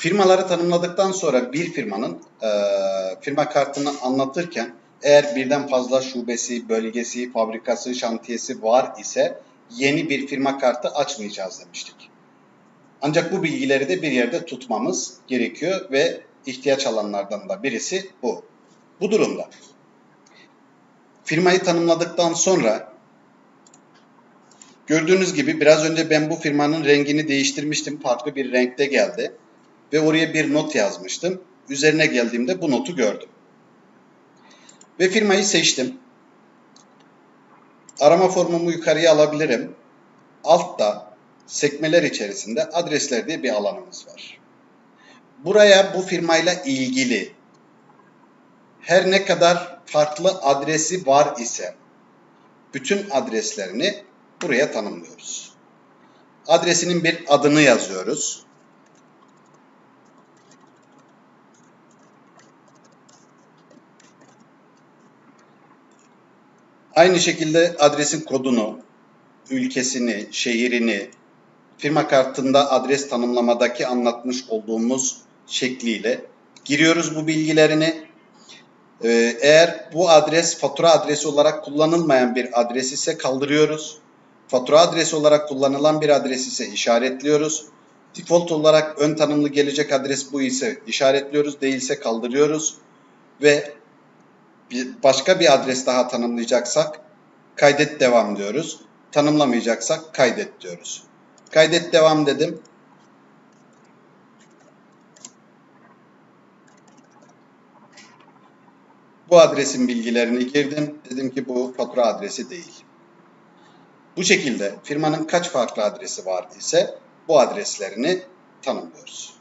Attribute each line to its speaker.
Speaker 1: Firmaları tanımladıktan sonra bir firmanın e, firma kartını anlatırken eğer birden fazla şubesi, bölgesi, fabrikası, şantiyesi var ise yeni bir firma kartı açmayacağız demiştik. Ancak bu bilgileri de bir yerde tutmamız gerekiyor ve ihtiyaç alanlardan da birisi bu. Bu durumda firmayı tanımladıktan sonra gördüğünüz gibi biraz önce ben bu firmanın rengini değiştirmiştim. Farklı bir renkte geldi. Ve oraya bir not yazmıştım. Üzerine geldiğimde bu notu gördüm. Ve firmayı seçtim. Arama formumu yukarıya alabilirim. Altta sekmeler içerisinde adresler diye bir alanımız var. Buraya bu firmayla ilgili her ne kadar farklı adresi var ise bütün adreslerini buraya tanımlıyoruz. Adresinin bir adını yazıyoruz. Aynı şekilde adresin kodunu, ülkesini, şehrini, firma kartında adres tanımlamadaki anlatmış olduğumuz şekliyle giriyoruz bu bilgilerini. Ee, Eğer bu adres fatura adresi olarak kullanılmayan bir adres ise kaldırıyoruz. Fatura adresi olarak kullanılan bir adres ise işaretliyoruz. Default olarak ön tanımlı gelecek adres bu ise işaretliyoruz, değilse kaldırıyoruz. Ve bir başka bir adres daha tanımlayacaksak kaydet devam diyoruz. Tanımlamayacaksak kaydet diyoruz. Kaydet devam dedim. Bu adresin bilgilerini girdim. Dedim ki bu fatura adresi değil. Bu şekilde firmanın kaç farklı adresi var ise bu adreslerini tanımlıyoruz.